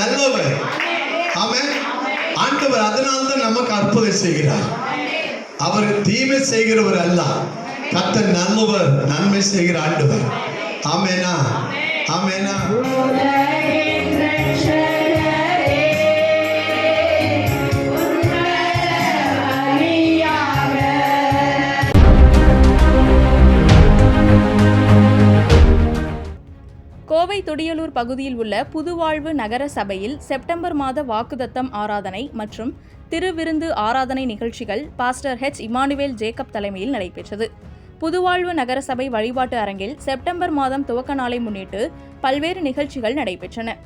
நல்லவர் ஆமென். ஆண்டவர் அதனால தான் நமக்கு அற்புதம் செய்கிறார். அவர் தீமை செய்கிறவர் அல்ல. கத்த நல்லவர் நன்மை செய்கிற ஆண்டவர். ஆமேனா. ஆமேனா. கோவை தொடியலூர் பகுதியில் உள்ள புதுவாழ்வு நகர சபையில் செப்டம்பர் மாத வாக்குதத்தம் ஆராதனை மற்றும் திருவிருந்து ஆராதனை நிகழ்ச்சிகள் பாஸ்டர் ஹெச் இமானுவேல் ஜேக்கப் தலைமையில் நடைபெற்றது. புதுவாழ்வு நகர சபை வழிபாட்டு அரங்கில் செப்டம்பர் மாதம் துவக்க நாளை முன்னிட்டு பல்வேறு நிகழ்ச்சிகள் நடைபெற்றன.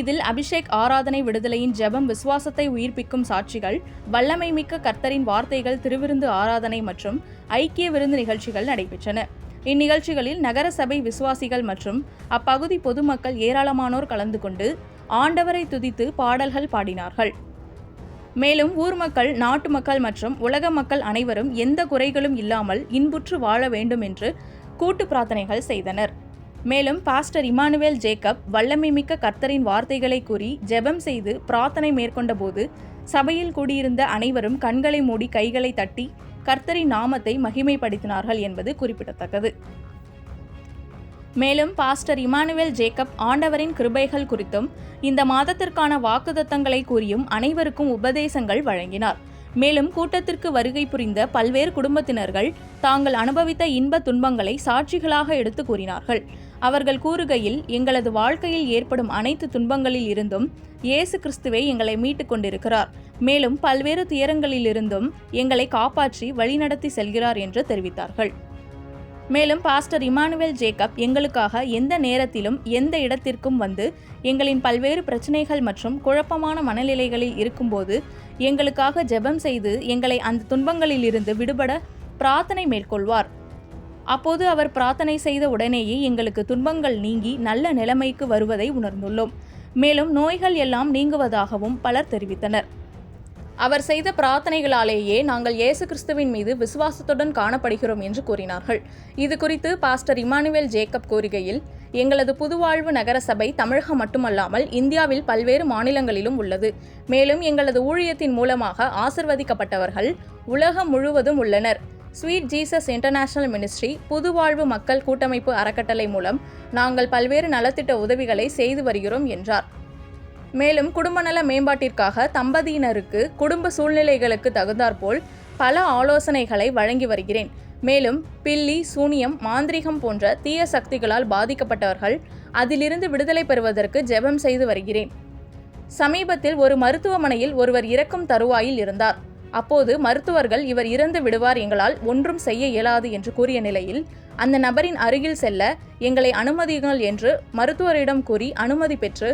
இதில் அபிஷேக் ஆராதனை விடுதலையின் ஜெபம் விசுவாசத்தை உயிர்ப்பிக்கும் சாட்சிகள் வல்லமை மிக்க கர்த்தரின் வார்த்தைகள் திருவிருந்து ஆராதனை மற்றும் ஐக்கிய விருந்து நிகழ்ச்சிகள் நடைபெற்றன. இந்நிகழ்ச்சிகளில் நகர சபை விசுவாசிகள் மற்றும் அப்பகுதி பொதுமக்கள் ஏராளமானோர் கலந்து கொண்டு ஆண்டவரை துதித்து பாடல்கள் பாடினார்கள். மேலும் ஊர் மக்கள் நாட்டு மக்கள் மற்றும் உலக மக்கள் அனைவரும் எந்த குறைகளும் இல்லாமல் இன்புற்று வாழ வேண்டும் என்று கூட்டு பிரார்த்தனைகள் செய்தனர். மேலும் பாஸ்டர் இமானுவேல் ஜேக்கப் வல்லமை மிக்க கர்த்தரின் வார்த்தைகளை கூறி ஜெபம் செய்து பிரார்த்தனை மேற்கொண்டபோது சபையில் கூடியிருந்த அனைவரும் கண்களை மூடி கைகளை தட்டி கர்த்தரின் நாமத்தை மகிமைப்படுத்தினார்கள் என்பது குறிப்பிடத்தக்கது. மேலும் பாஸ்டர் இமானுவேல் ஜேக்கப் ஆண்டவரின் கிருபைகள் குறித்தும் இந்த மாதத்திற்கான வாக்குதத்தங்களை கூறியும் அனைவருக்கும் உபதேசங்கள் வழங்கினார். மேலும் கூட்டத்திற்கு வருகை புரிந்த பல்வேறு குடும்பத்தினர்கள் தாங்கள் அனுபவித்த இன்ப துன்பங்களை சாட்சிகளாக எடுத்து கூறினார்கள். அவர்கள் கூறுகையில் எங்களது வாழ்க்கையில் ஏற்படும் அனைத்து துன்பங்களில் இருந்தும் இயேசு கிறிஸ்துவே எங்களை மீட்டுக் கொண்டிருக்கிறார். மேலும் பல்வேறு துயரங்களிலிருந்தும் எங்களை காப்பாற்றி வழிநடத்தி செல்கிறார் என்று தெரிவித்தார்கள். மேலும் பாஸ்டர் இமானுவேல் ஜேக்கப் எங்களுக்காக எந்த நேரத்திலும் எந்த இடத்திற்கும் வந்து எங்களின் பல்வேறு பிரச்சனைகள் மற்றும் குழப்பமான மனநிலைகளில் இருக்கும்போது எங்களுக்காக ஜெபம் செய்து எங்களை அந்த துன்பங்களிலிருந்து விடுபட பிரார்த்தனை மேற்கொள்வார். அப்போது அவர் பிரார்த்தனை செய்த உடனேயே எங்களுக்கு துன்பங்கள் நீங்கி நல்ல நிலைமைக்கு வருவதை உணர்ந்துள்ளோம். மேலும் நோய்கள் எல்லாம் நீங்குவதாகவும் பலர் தெரிவித்தனர். அவர் செய்த பிரார்த்தனைகளாலேயே நாங்கள் இயேசு கிறிஸ்துவின் மீது விசுவாசத்துடன் காணப்படுகிறோம் என்று கூறினார்கள். இது குறித்து பாஸ்டர் இமானுவேல் ஜேக்கப் கூறுகையில் எங்களது புதுவாழ்வு நகர சபை தமிழகம் மட்டுமல்லாமல் இந்தியாவில் பல்வேறு மாநிலங்களிலும் உள்ளது. மேலும் எங்களது ஊழியத்தின் மூலமாக ஆசிர்வதிக்கப்பட்டவர்கள் உலகம் முழுவதும் உள்ளனர். ஸ்வீட் ஜீசஸ் இன்டர்நேஷனல் மினிஸ்ட்ரி புதுவாழ்வு மக்கள் கூட்டமைப்பு அறக்கட்டளை மூலம் நாங்கள் பல்வேறு நலத்திட்ட உதவிகளை செய்து வருகிறோம் என்றார். மேலும் குடும்ப நல மேம்பாட்டிற்காக தம்பதியினருக்கு குடும்ப சூழ்நிலைகளுக்கு தகுந்தாற்போல் பல ஆலோசனைகளை வழங்கி வருகிறேன். மேலும் பில்லி சூனியம் மாந்திரிகம் போன்ற தீய சக்திகளால் பாதிக்கப்பட்டவர்கள் அதிலிருந்து விடுதலை பெறுவதற்கு ஜெபம் செய்து வருகிறேன். சமீபத்தில் ஒரு மருத்துவமனையில் ஒருவர் இறக்கும் தருவாயில் இருந்தார். அப்போது மருத்துவர்கள் இவர் இறந்து விடுவார் எங்களால் ஒன்றும் செய்ய இயலாது என்று கூறிய நிலையில் அந்த நபரின் அருகில் செல்ல எங்களை அனுமதியுங்கள் என்று மருத்துவரிடம் கூறி அனுமதி பெற்று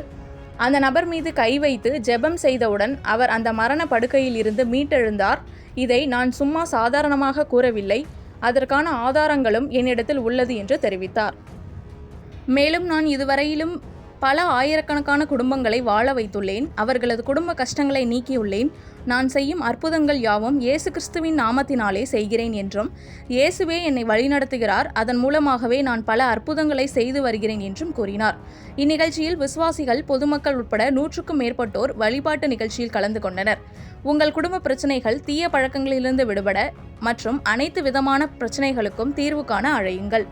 அந்த நபர் மீது கை வைத்து ஜெபம் செய்தவுடன் அவர் அந்த மரண படுக்கையில் இருந்து மீட்டெழுந்தார். இதை நான் சும்மா சாதாரணமாக கூறவில்லை. அதற்கான ஆதாரங்களும் என்னிடத்தில் உள்ளது என்று தெரிவித்தார். மேலும் நான் இதுவரையிலும் பல ஆயிரக்கணக்கான குடும்பங்களை வாழ வைத்துள்ளேன். அவர்களது குடும்ப கஷ்டங்களை நீக்கியுள்ளேன். நான் செய்யும் அற்புதங்கள் யாவும் இயேசு கிறிஸ்துவின் நாமத்தினாலே செய்கிறேன் என்றும் இயேசுவே என்னை வழிநடத்துகிறார். அதன் மூலமாகவே நான் பல அற்புதங்களை செய்து வருகிறேன் என்றும் கூறினார். இந்நிகழ்ச்சியில் விசுவாசிகள் பொதுமக்கள் உட்பட நூற்றுக்கும் மேற்பட்டோர் வழிபாட்டு நிகழ்ச்சியில் கலந்து கொண்டனர். உங்கள் குடும்ப பிரச்சனைகள் தீய பழக்கங்களிலிருந்து விடுபட மற்றும் அனைத்து விதமான பிரச்சனைகளுக்கும் தீர்வு காண அழையுங்கள்.